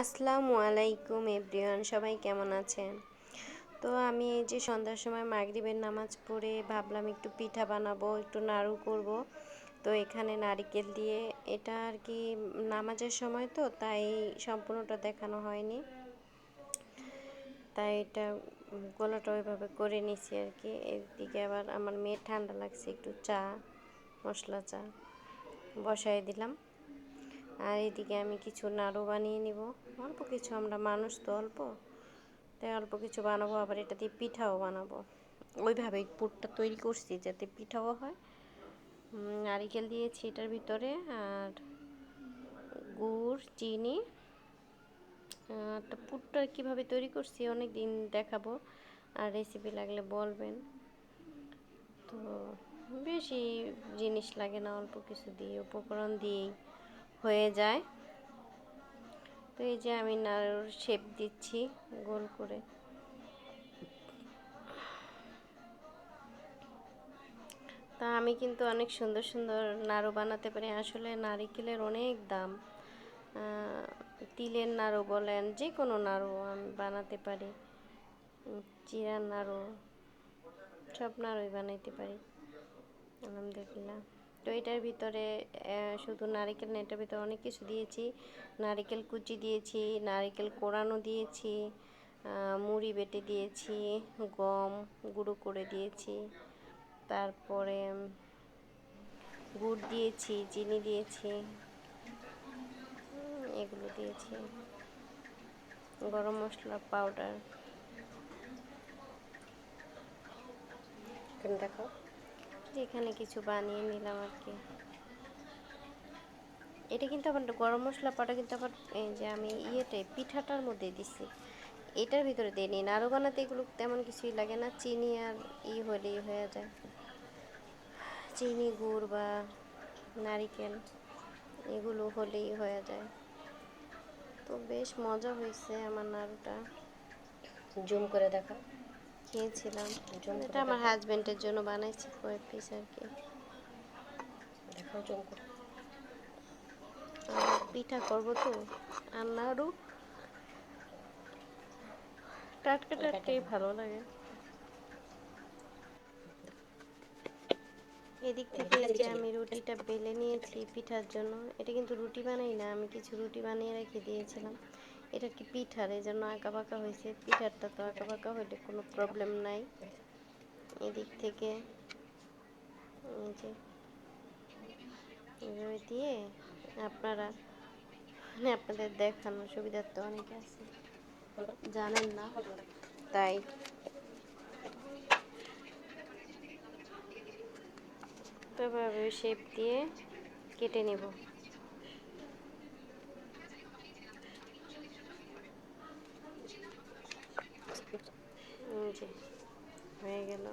আসসালামু আলাইকুম এভরিওয়ান, সবাই কেমন আছেন? তো আমি এই যে সন্ধ্যার সময় মাগরিবের নামাজ পড়ে ভাবলাম একটু পিঠা বানাবো, একটু নাড়ু করব। তো এখানে নারিকেল দিয়ে, এটা আর কি নামাজের সময় তো, তাই সম্পূর্ণটা দেখানো হয়নি। তাই এটা গলাটা ওইভাবে করে নিছি আর কি। এদিকে আবার আমার মেয়ে ঠান্ডা লাগছে, একটু চা, মশলা চা বসাই দিলাম। আর এদিকে আমি কিছু নাড়ু বানিয়ে নিব। অল্প কিছু, আমরা মানুষ তো অল্প। তাই অল্প কিছু বানাবো, আবার এটা দিয়ে পিঠাও বানাবো। ওইভাবে পুরটা তৈরি করছি যাতে পিঠাও হয়। নারিকেল দিয়েছি এটার ভিতরে, আর গুড়, চিনি। তো পুরটা কীভাবে তৈরি করছি অনেক দিন দেখাবো, আর রেসিপি লাগলে বলবেন। তো বেশি জিনিস লাগে না, অল্প কিছু দিয়ে উপকরণ দিয়েই। হয়ে যায়। তো এই যে আমি নাড়ুর শেপ দিচ্ছি গোল করে। তা আমি কিন্তু অনেক সুন্দর সুন্দর নাড়ু বানাতে পারি। আসলে নারিকেলের অনেক দাম। তিলের নাড়ু বলেন যে কোনো নাড়ু আমি বানাতে পারি। চিরার নাড়ু, সব নাড়ুই বানাইতে পারি। আলহামদুলিল্লাহ। তো এটার ভিতরে শুধু নারিকেল না, এটার ভিতরে অনেক কিছু দিয়েছি। নারিকেল কুচি দিয়েছি, নারিকেল কোড়ানো দিয়েছি মুড়ি বেটে দিয়েছি, গম গুঁড়ো করে দিয়েছি। তারপরে গুড় দিয়েছি, চিনি দিয়েছি এগুলো দিয়েছি। গরম মশলা, পাউডার। দেখো। এখানে কিছু বানিয়ে নিলাম আর কি। এটা কিন্তু আবার গরম মশলা পাটা কিন্তু আবার যে আমি ইয়েতে পিঠাটার মধ্যে দিছি। এটার ভিতরে দিয়ে নিই বানাতে এগুলো তেমন কিছুই লাগে না। চিনি আর ই হলেই হয়ে যায়। চিনি, গুড় বা নারিকেল এগুলো হলেই হয়ে যায়। তো বেশ মজা হয়েছে আমার নাড়ুটা। জুম করে দেখা খেয়েছিলাম। এটা আমার হাজবেন্ডের জন্য বানাইছি কয়েক পিস আর কি। পিঠা করব তো নাড়ু টাটকা টাটকাই ভালো লাগে। এদিক থেকে যে আমি রুটিটা বেলে নিয়েছি পিঠার জন্য। এটা কিন্তু রুটি বানাই না আমি কিছু রুটি বানিয়ে রেখে দিয়েছিলাম। এটা কি পিঠার? এই জন্য আঁকা বাঁকা হয়েছে, পিঠারটা তো আঁকা বাঁকা হলে কোনো প্রবলেম নাই। এদিক থেকে এই যে এভাবে দিয়ে আপনারা মানে আপনাদের দেখানোর সুবিধার তো অনেক আছে। জানেন না, তাই। তবে শেপ দিয়ে কেটে নেব। যে হয়ে গেল।